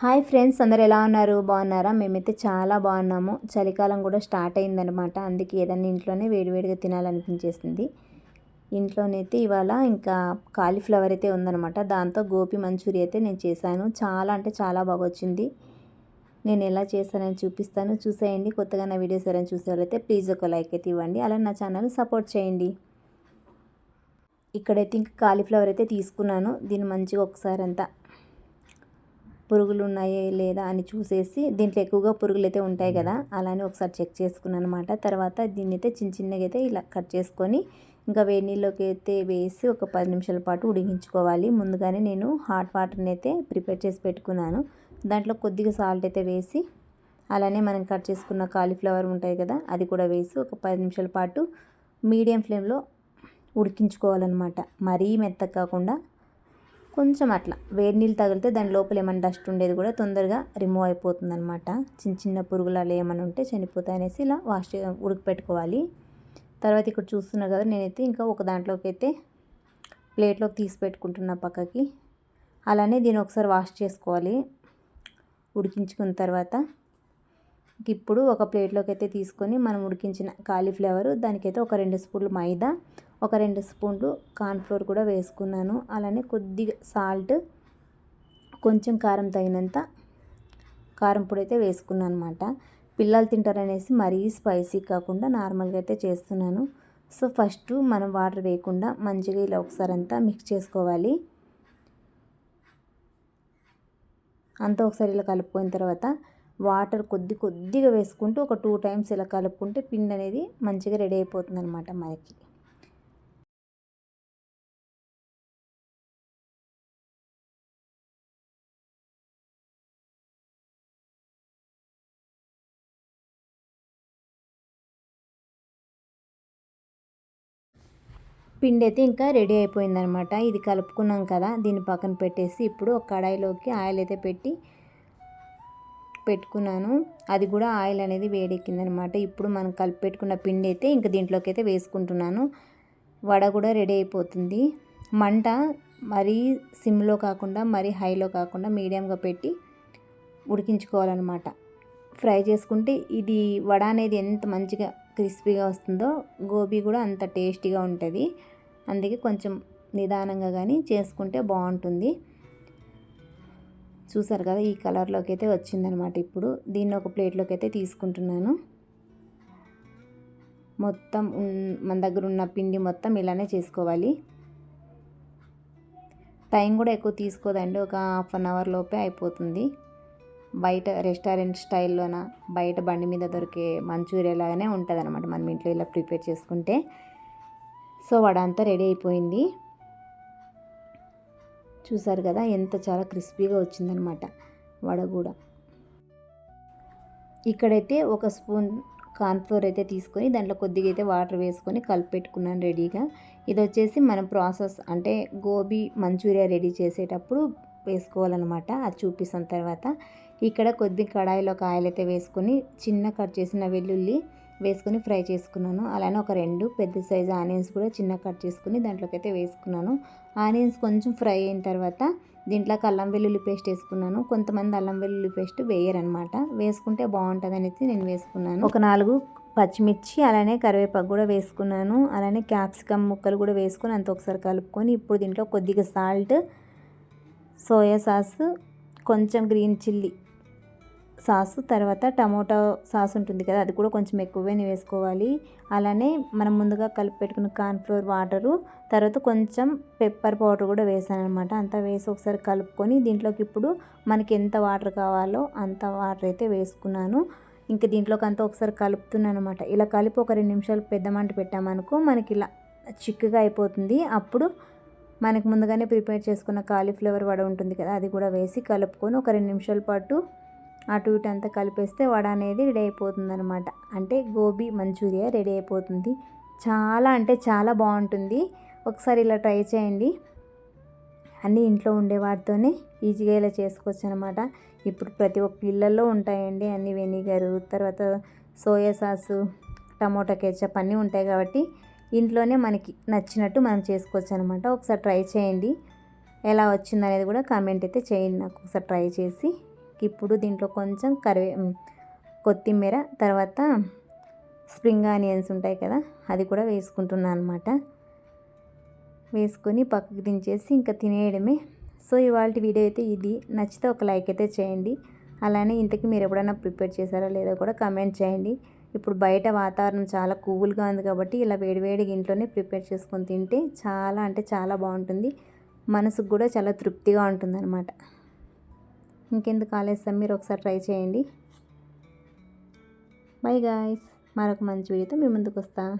Hi friends అందరు ఎలా ఉన్నారు? బాగున్నారా? మేమైతే చాలా బాగున్నాము. చలికాలం కూడా స్టార్ట్ అయిందనమాట అందుకే ఏదన్నా ఇంట్లోనే వేడివేడిగా తినాలనిపించేసింది. ఇంట్లోనైతే ఇవాళ ఇంకా కాలీఫ్లవర్ అయితే ఉందనమాట దాంతో గోపి మంచూరి అయితే నేను చేశాను. చాలా అంటే చాలా బాగా వచ్చింది. నేను ఎలా చేస్తానని చూపిస్తాను. చూసేయండి. కొత్తగా నా వీడియోస్ ఎవరైనా చూసేవాళ్ళైతే ప్లీజ్ ఒక లైక్ అయితే ఇవ్వండి. అలా నా ఛానల్ సపోర్ట్ చేయండి. ఇక్కడైతే ఇంకా కాలీఫ్లవర్ అయితే తీసుకున్నాను. దీన్ని మంచిగా ఒకసారి అంతా పురుగులు ఉన్నాయో లేదా అని చూసేసి దీంట్లో ఎక్కువగా పురుగులు అయితే ఉంటాయి కదా అలానే ఒకసారి చెక్ చేసుకున్నాను అనమాట తర్వాత దీన్ని అయితే చిన్న చిన్నగా అయితే ఇలా కట్ చేసుకొని ఇంకా వేడి నీళ్ళలోకి అయితే వేసి ఒక పది నిమిషాల పాటు ఉడికించుకోవాలి. ముందుగానే నేను హాట్ వాటర్ని అయితే ప్రిపేర్ చేసి పెట్టుకున్నాను. దాంట్లో కొద్దిగా సాల్ట్ అయితే వేసి అలానే మనం కట్ చేసుకున్న కాలీఫ్లవర్ ఉంటాయి కదా అది కూడా వేసి ఒక పది నిమిషాల పాటు మీడియం ఫ్లేమ్లో ఉడికించుకోవాలన్నమాట. మరీ మెత్తగా కాకుండా కొంచెం అట్లా. వేడి నీళ్ళు తగిలితే దాని లోపల ఏమైనా డస్ట్ ఉండేది కూడా తొందరగా రిమూవ్ అయిపోతుంది అనమాట చిన్న చిన్న పురుగులు అలా ఏమైనా ఉంటే చనిపోతాయనేసి ఇలా వాష్ ఉడకపెట్టుకోవాలి. తర్వాత ఇక్కడ చూస్తున్నారు కదా నేనైతే ఇంకా ఒక దాంట్లోకి అయితే ప్లేట్లోకి తీసి పెట్టుకుంటున్నా పక్కకి. అలానే దీన్ని ఒకసారి వాష్ చేసుకోవాలి. ఉడికించుకున్న తర్వాత ఇప్పుడు ఒక ప్లేట్లోకి అయితే తీసుకొని మనం ఉడికించిన కాలీఫ్లవర్ దానికైతే ఒక రెండు స్పూన్లు మైదా ఒక రెండు స్పూన్లు కార్న్ఫ్లోర్ కూడా వేసుకున్నాను. అలానే కొద్దిగా సాల్ట్ కొంచెం కారం తగినంత కారం పొడి అయితే వేసుకున్నాను అనమాట పిల్లలు తింటారనేసి మరీ స్పైసీ కాకుండా నార్మల్గా అయితే చేస్తున్నాను. సో ఫస్ట్ మనం వాటర్ వేయకుండా మంచిగా ఇలా ఒకసారి అంతా మిక్స్ చేసుకోవాలి. అంతా ఒకసారి ఇలా కలుపుకున్న తర్వాత వాటర్ కొద్ది కొద్దిగా వేసుకుంటూ ఒక టూ టైమ్స్ ఇలా కలుపుకుంటే పిండి అనేది మంచిగా రెడీ అయిపోతుంది అనమాట మనకి. పిండి అయితే ఇంకా రెడీ అయిపోయిందనమాట. ఇది కలుపుకున్నాం కదా దీన్ని పక్కన పెట్టేసి ఇప్పుడు ఒక కడాయిలోకి ఆయిల్ అయితే పెట్టి పెట్టుకున్నాను. అది కూడా ఆయిల్ అనేది వేడెక్కిందనమాట. ఇప్పుడు మనం కలిపి పెట్టుకున్న పిండి అయితే ఇంకా దీంట్లోకి అయితే వేసుకుంటున్నాను. వడ కూడా రెడీ అయిపోతుంది. మంట మరీ సిమ్లో కాకుండా మరీ హైలో కాకుండా మీడియంగా పెట్టి ఉడికించుకోవాలన్నమాట ఫ్రై చేసుకుంటే ఇది వడ అనేది ఎంత మంచిగా క్రిస్పీగా వస్తుందో గోబీ కూడా అంత టేస్టీగా ఉంటుంది. అందుకే కొంచెం నిదానంగా కానీ చేసుకుంటే బాగుంటుంది. చూసారు కదా ఈ కలర్లోకి అయితే వచ్చిందనమాట ఇప్పుడు. దీన్ని ఒక ప్లేట్లోకి అయితే తీసుకుంటున్నాను. మొత్తం మన దగ్గర ఉన్న పిండి మొత్తం ఇలానే చేసుకోవాలి. టైం కూడా ఎక్కువ తీసుకోదండి. ఒక హాఫ్ అన్ అవర్ లోపే అయిపోతుంది. బయట రెస్టారెంట్ స్టైల్లోన బయట బండి మీద దొరికే మంచూరియా లాగానే ఉంటుంది అనమాట మనం ఇంట్లో ఇలా ప్రిపేర్ చేసుకుంటే. సో వడ అంతా రెడీ అయిపోయింది. చూసారు కదా ఎంత చాలా క్రిస్పీగా వచ్చిందనమాట వడ కూడా. ఇక్కడైతే ఒక స్పూన్ కార్న్ఫ్లోర్ అయితే తీసుకొని దాంట్లో కొద్దిగా అయితే వాటర్ వేసుకొని కలిపెట్టుకున్నాను రెడీగా. ఇది వచ్చేసి మనం ప్రాసెస్ అంటే గోబీ మంచూరియా రెడీ చేసేటప్పుడు వేసుకోవాలన్నమాట. అది చూపిస్తాను తర్వాత. ఇక్కడ కొద్ది కడాయిలో ఆయిల్ అయితే వేసుకొని చిన్న కట్ చేసిన వెల్లుల్లి వేసుకొని ఫ్రై చేసుకున్నాను. అలానే ఒక రెండు పెద్ద సైజు ఆనియన్స్ కూడా చిన్న కట్ చేసుకుని దాంట్లోకి అయితే వేసుకున్నాను. ఆనియన్స్ కొంచెం ఫ్రై అయిన తర్వాత దీంట్లోకి అల్లం వెల్లుల్లి పేస్ట్ వేసుకున్నాను. కొంతమంది అల్లం వెల్లుల్లి పేస్ట్ వేయరనమాట వేసుకుంటే బాగుంటుంది నేను వేసుకున్నాను. ఒక నాలుగు పచ్చిమిర్చి అలానే కరివేపాకు కూడా వేసుకున్నాను. అలానే క్యాప్సికమ్ ముక్కలు కూడా వేసుకొని అంత ఒకసారి కలుపుకొని ఇప్పుడు దీంట్లో కొద్దిగా సాల్ట్ సోయా సాస్ కొంచెం గ్రీన్ చిల్లీ సాస్ తర్వాత టమోటా సాస్ ఉంటుంది కదా అది కూడా కొంచెం ఎక్కువే వేసుకోవాలి. అలానే మనం ముందుగా కలిపి పెట్టుకున్న కార్న్ఫ్లోర్ వాటరు తర్వాత కొంచెం పెప్పర్ పౌడర్ కూడా వేసాను అనమాట అంతా వేసి ఒకసారి కలుపుకొని దీంట్లోకి ఇప్పుడు మనకి ఎంత వాటర్ కావాలో అంత వాటర్ అయితే వేసుకున్నాను. ఇంకా దీంట్లోకి అంతా ఒకసారి కలుపుతున్నాను అనమాట ఇలా కలిపి ఒక రెండు నిమిషాలు పెద్ద మంట పెట్టామనుకో మనకి ఇలా చిక్కుగా అయిపోతుంది. అప్పుడు మనకు ముందుగానే ప్రిపేర్ చేసుకున్న కాలీఫ్లవర్ వడ ఉంటుంది కదా అది కూడా వేసి కలుపుకొని ఒక రెండు నిమిషాల పాటు అటు ఇటు అంతా కలిపేస్తే వడ అనేది రెడీ అయిపోతుంది అనమాట అంటే గోబీ మంచూరియా రెడీ అయిపోతుంది. చాలా అంటే చాలా బాగుంటుంది. ఒకసారి ఇలా ట్రై చేయండి. అన్నీ ఇంట్లో ఉండే వాటితోనే ఈజీగా ఇలా చేసుకోవచ్చు అనమాట ఇప్పుడు ప్రతి ఒక్క ఇళ్ళల్లో ఉంటాయండి అన్ని వెనిగరు తర్వాత సోయా సాసు టమోటా కెచప్ అన్నీ ఉంటాయి కాబట్టి ఇంట్లోనే మనకి నచ్చినట్టు మనం చేసుకోవచ్చు అనమాట ఒకసారి ట్రై చేయండి. ఎలా వచ్చిందనేది కూడా కామెంట్ అయితే చేయండి నాకు. ఒకసారి ట్రై చేసి ఇప్పుడు దీంట్లో కొంచెం కరివే కొత్తిమీర తర్వాత స్ప్రింగ్ ఆనియన్స్ ఉంటాయి కదా అది కూడా వేసుకుంటున్నాను అనమాట వేసుకొని పక్కకు దించేసి ఇంకా తినేయడమే. సో ఇవాళ వీడియో అయితే ఇది. నచ్చితే ఒక లైక్ అయితే చేయండి. అలానే ఇంతకీ మీరు ఎప్పుడైనా ప్రిపేర్ చేశారా లేదో కూడా కమెంట్ చేయండి. ఇప్పుడు బయట వాతావరణం చాలా కూల్గా ఉంది కాబట్టి ఇలా వేడివేడిగా ఇంట్లోనే ప్రిపేర్ చేసుకొని తింటే చాలా అంటే చాలా బాగుంటుంది. మనసుకు కూడా చాలా తృప్తిగా ఉంటుందన్నమాట. ఇంకెందుకు ఆలస్యం? మీరు ఒకసారి ట్రై చేయండి. బై గాయస్ మరొక మంచి వీడియోతో మీ ముందుకు వస్తాను